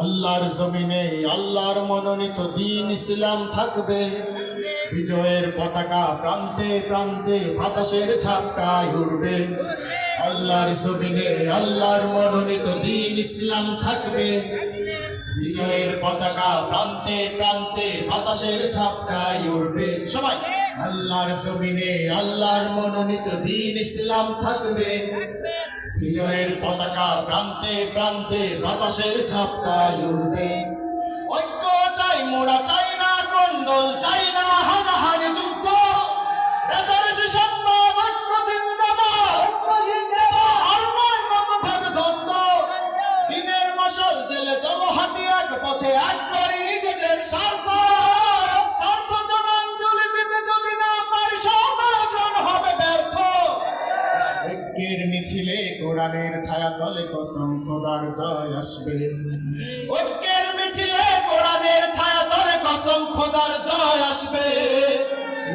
আল্লাহর জমিনে, আল্লাহর মনোনীত দিন ইসলাম থাকবে। বিজয়ের পতাকা প্রান্তে প্রান্তে বাতাসের ছাপটায় উড়বে। আল্লাহর জমিনে, আল্লাহর মনোনীত দিন ইসলাম থাকবে। বিজয়ের পতাকা প্রান্তে প্রান্তে বাতাসের ছাপটায় উড়বে। সবাই, আল্লাহর জমিনে, আল্লাহর মনোনীত দিন ইসলাম থাকবে। বিজয়ের পতাকা প্রান্তে প্রান্তে বাতাসের ছাপটায় উড়বে ঐক্য চাই মোরা চাই না কন্ডল চাই না, হানাহানি যুদ্ধ। দিনের জেলে চলো, হাঁটি এক পথে, এক করি নিজেদের স্বার্থ মিছিলে কোরআনের ছায়া তলে কসম খোদার জয় আসবে। ঐক্যের মিছিলে কোরআনের ছায়া তলে কসম খোদার জয় আসবে।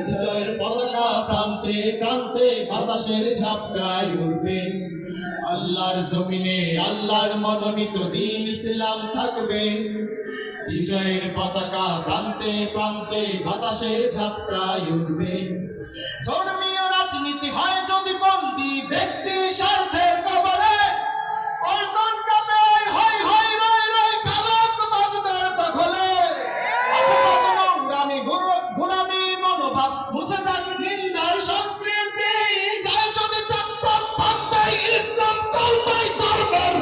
বিজয়ের পতাকা প্রান্তে প্রান্তে বাতাসের ঝাপটায় উঠবে আল্লাহর জমিনে আল্লাহর মনোনীত দিন ইসলাম থাকবে। বিজয়ের পতাকা প্রান্তে প্রান্তে বাতাসের ঝাপটায় উঠবে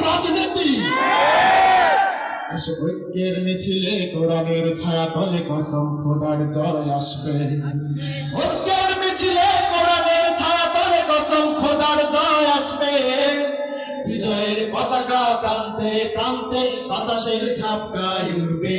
রাজনীতি। ঐক্যের মিছিলে কোরআনের ছায়া তলে কসম, খোদার জয় আসবে। ঐক্যের মিছিলে কোরআনের ছায়া তলে কসম, খোদার জয় আসবে। বিজয়ের পতাকা প্রান্তে প্রান্তে বাতাসের ঝাপটায় উঠবে